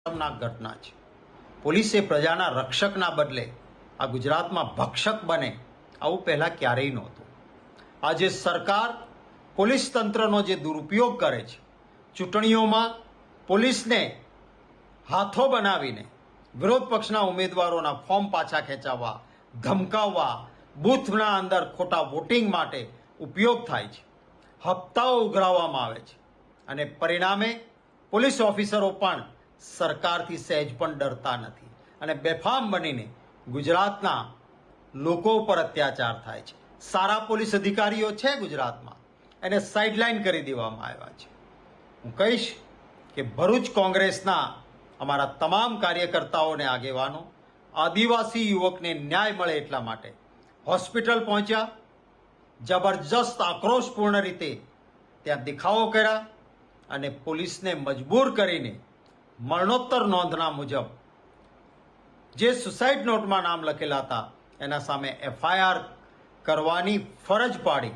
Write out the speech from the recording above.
શરમનાક ઘટના છે. પોલીસે પ્રજાના રક્ષકના બદલે આ ગુજરાતમાં ભક્ષક બને આવું પહેલાં ક્યારેય નહોતું. આજે સરકાર પોલીસ તંત્રનો જે દુરુપયોગ કરે છે, ચૂંટણીઓમાં પોલીસને હાથો બનાવીને વિરોધ પક્ષના ઉમેદવારોના ફોર્મ પાછા ખેંચાવવા, ધમકાવવા, બૂથના અંદર ખોટા વોટિંગ માટે ઉપયોગ થાય છે, હપ્તાઓ ઉઘરાવવામાં આવે છે અને પરિણામે પોલીસ ઓફિસરો પણ સરકારથી સહેજ પણ ડરતા નથી. અને બેફામ બનીને ગુજરાતના લોકો ઉપર અત્યાચાર થાય છે. સારા પોલીસ અધિકારીઓ છે ગુજરાતમાં. એને સાઇડલાઇન કરી દેવામાં આવ્યા છે. હું કહીશ કે ભરૂચ કોંગ્રેસના અમારા તમામ કાર્યકર્તાઓને આગેવાનો, આદિવાસી યુવકને ન્યાય મળે એટલા માટે હોસ્પિટલ પહોંચ્યા. જબરજસ્ત આક્રોશપૂર્ણ રીતે ત્યાં દેખાવો કર્યા અને પોલીસને મજબૂર કરીને મરણોત્તર નોંધના મુજબ, જે સુસાઇડ નોટમાં નામ લખેલા હતા, એના સામે એફઆઈઆર કરવાની ફરજ પાડી.